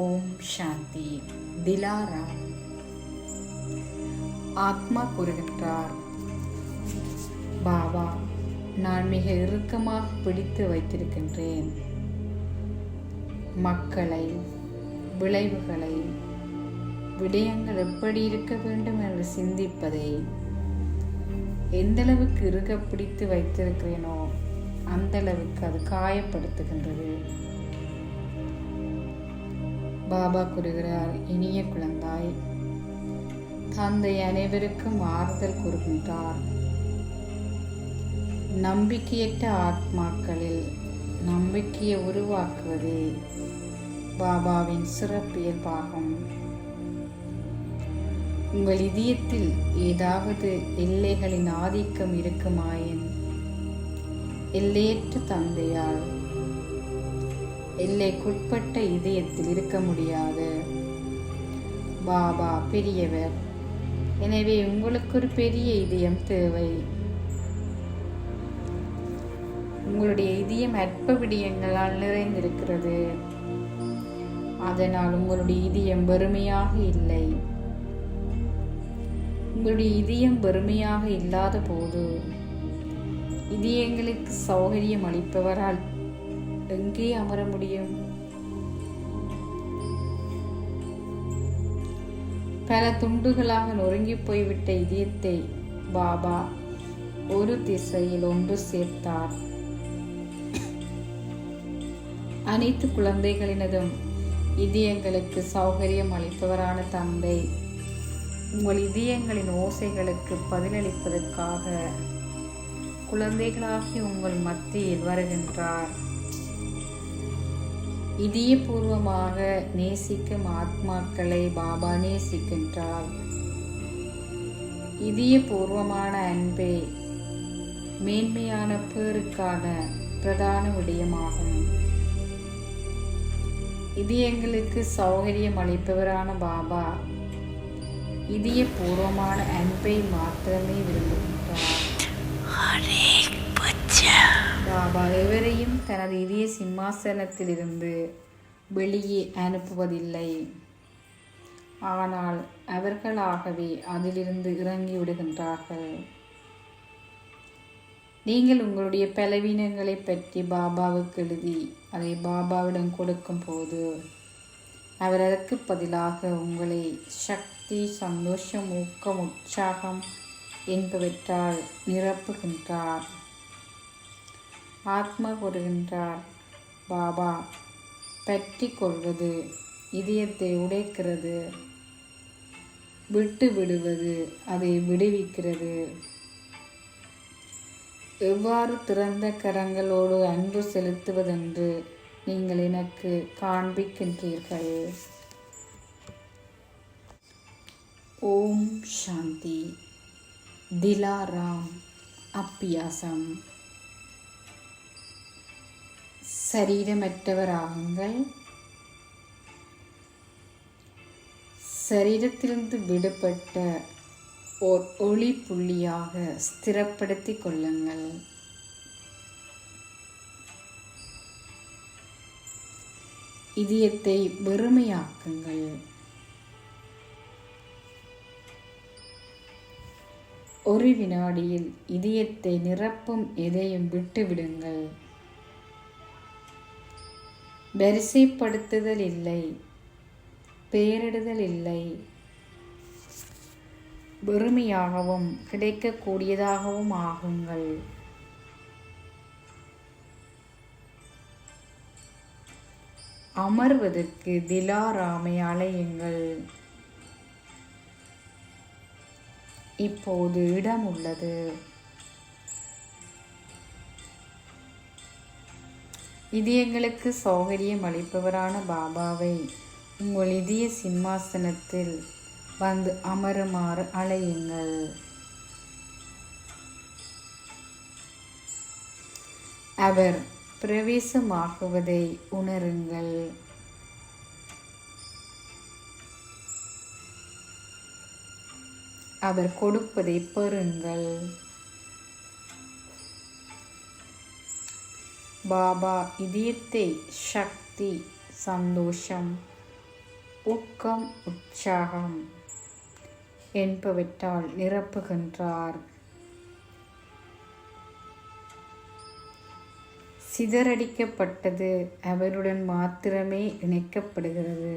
ஓம் சாந்தி. திலாராம் ஆத்மா கூறுகின்றார் பாபா நான் மிக இறுக்கமாக பிடித்து வைத்திருக்கின்றேன். மக்களை விளைவுகளை விடயங்கள் எப்படி இருக்க வேண்டும் என்று சிந்திப்பதை எந்தளவுக்கு இறுக பிடித்து வைத்திருக்கிறேனோ அந்தளவுக்கு அது காயப்படுத்துகின்றது. பாபா கூறுகிறார் இனிய குழந்தாய். தந்தை அனைவருக்கும் ஆறுதல் கூறுகின்றார். நம்பிக்கையற்ற ஆத்மாக்களில் நம்பிக்கையை உருவாக்குவதே பாபாவின் சிறப்பியல்பாகும் உங்கள் இதயத்தில் ஏதாவது எல்லைகளின் ஆதிக்கம் இருக்குமாயின் எல்லையற்ற தந்தையால் எல்லைக்குட்பட்ட இதயத்தில் இருக்க முடியாது. பாபா பெரியவர். எனவே உங்களுக்கு ஒரு பெரிய இதயம் தேவை. உங்களுடைய இதயம் அற்ப விடயங்களால் நிறைந்திருக்கிறது. அதனால் உங்களுடைய இதயம் வெறுமையாக இல்லை. உங்களுடைய இதயம் வெறுமையாக இல்லாத போது இதயங்களுக்கு சௌகரியம் அளிப்பவரால் எங்கே அமர முடியும். பல துண்டுகளாக நொறுங்கி போய்விட்ட இதயத்தை பாபா ஒரு திசையில் ஒன்று சேர்த்தார். அனைத்து குழந்தைகளினதும் இதயங்களுக்கு சௌகரியம் அளிப்பவரான தந்தை உங்கள் இதயங்களின் ஓசைகளுக்கு பதிலளிப்பதற்காக குழந்தைகளாகி உங்கள் மத்தியில் வருகின்றார். இதயபூர்வமாக நேசிக்கும் ஆத்மாக்களை பாபா நேசிக்கின்றார். இதயபூர்வமான அன்பே மேன்மையான பேருக்கான பிரதான விடயமாகும். இது எங்களுக்கு சௌகரியம் அளிப்பவரான பாபா இதயபூர்வமான அன்பை மாத்திரமே விரும்புகின்றார். பாபா தனது இதய சிம்மாசனத்திலிருந்து வெளியே அனுப்புவதில்லை. ஆனால் அவர்களாகவே அதிலிருந்து இறங்கி விடுகின்றார்கள். நீங்கள் உங்களுடைய பலவீனங்களை பற்றி பாபாவுக்கு எழுதி அதை பாபாவிடம் கொடுக்கும் போது அவர் அதற்கு பதிலாக உங்களை சக்தி சந்தோஷம் ஊக்கம் உற்சாகம் என்பவற்றால் நிரப்புகின்றார். ஆத்மா கூறுகின்றார் பாபா பற்றி கொள்வது இதயத்தை உடைக்கிறது விட்டு விடுவது அதை விடுவிக்கிறது. எவ்வாறு திறந்த கரங்களோடு அன்பு செலுத்துவதென்று நீங்கள் எனக்கு காண்பிக்கின்றீர்கள். ஓம் சாந்தி. திலாராம் அப்பியாசம். சரீரமற்றவராகுங்கள். சரீரத்திலிருந்து விடுபட்ட ஓர் ஒளி புள்ளியாக ஸ்திரப்படுத்திக் கொள்ளுங்கள். இதயத்தை வெறுமையாக்குங்கள். ஒரு வினாடியில் இதயத்தை நிரப்பும் எதையும் விட்டுவிடுங்கள். வரிசைப்படுத்துதல் இல்லை பெயரிடுதல் இல்லை வெறுமையாகவும் கிடைக்கக்கூடியதாகவும் ஆகுங்கள். அமர்வதற்கு திலாராமை அலையுங்கள் இப்போது இடம் உள்ளது இதயங்களுக்கு சௌகரியம் அளிப்பவரான பாபாவை. உங்கள் இதய சிம்மாசனத்தில் வந்து அமருமாறு அலையுங்கள் அவர் பிரவேசமாகுவதை உணருங்கள். அவர் கொடுப்பதை பெறுங்கள். பாபா இதயத்தை சக்தி சந்தோஷம் ஊக்கம் உற்சாகம் என்பவற்றால் நிரப்புகின்றார் சிதறடிக்கப்பட்டது அவருடன் மாத்திரமே இணைக்கப்படுகிறது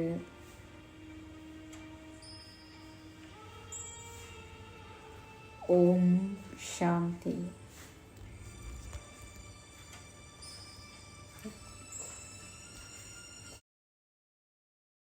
ஓம் சாந்தி